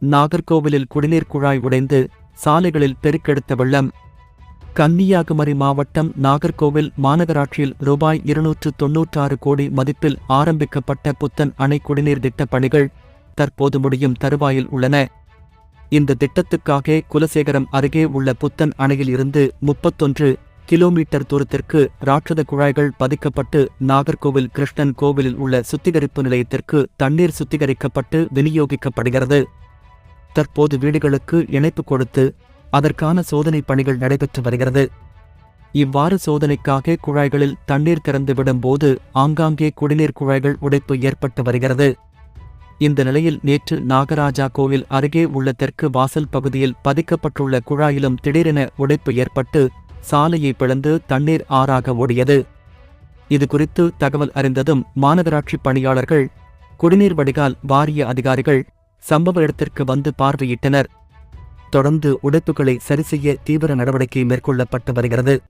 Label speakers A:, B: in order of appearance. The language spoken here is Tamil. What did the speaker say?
A: நாகர்கோவிலில் குடிநீர் குழாய் உடைந்து சாலைகளில் பெருக்கெடுத்த வெள்ளம். கன்னியாகுமரி மாவட்டம் நாகர்கோவில் மாநகராட்சியில் ரூபாய் இருநூற்று தொன்னூற்றாறு கோடி மதிப்பில் ஆரம்பிக்கப்பட்ட புத்தன் அணை குடிநீர் திட்டப் பணிகள் தற்போது முடியும் தருவாயில் உள்ளன. இந்த திட்டத்துக்காக குலசேகரம் அருகே உள்ள புத்தன் அணையில் இருந்து முப்பத்தொன்று கிலோமீட்டர் தூரத்திற்கு ராட்சத குழாய்கள் பதிக்கப்பட்டு நாகர்கோவில் கிருஷ்ணன் கோவிலில் உள்ள சுத்திகரிப்பு நிலையத்திற்கு தண்ணீர் சுத்திகரிக்கப்பட்டு விநியோகிக்கப்படுகிறது. தற்போது வீடுகளுக்கு இணைப்பு கொடுத்து அதற்கான சோதனை பணிகள் நடைபெற்று வருகிறது. இவ்வாறு சோதனைக்காக குழாய்களில் தண்ணீர் திறந்து விடும்போது ஆங்காங்கே குடிநீர் குழாய்கள் உடைப்பு ஏற்பட்டு வருகிறது. இந்த நிலையில் நேற்று நாகராஜா கோவில் அருகே உள்ள தெற்கு வாசல் பகுதியில் பதிக்கப்பட்டுள்ள குழாயிலும் திடீரென உடைப்பு ஏற்பட்டு சாலையை பிளந்து தண்ணீர் ஆறாக ஓடியது. இது குறித்து தகவல் அறிந்ததும் மாநகராட்சி பணியாளர்கள் குடிநீர் வடிகால் வாரிய அதிகாரிகள் சம்பவ இடத்திற்கு வந்து பார்வையிட்டனர். தொடர்ந்து உடைப்புகளை சரிசெய்ய தீவிர நடவடிக்கை மேற்கொள்ளப்பட்டு வருகிறது.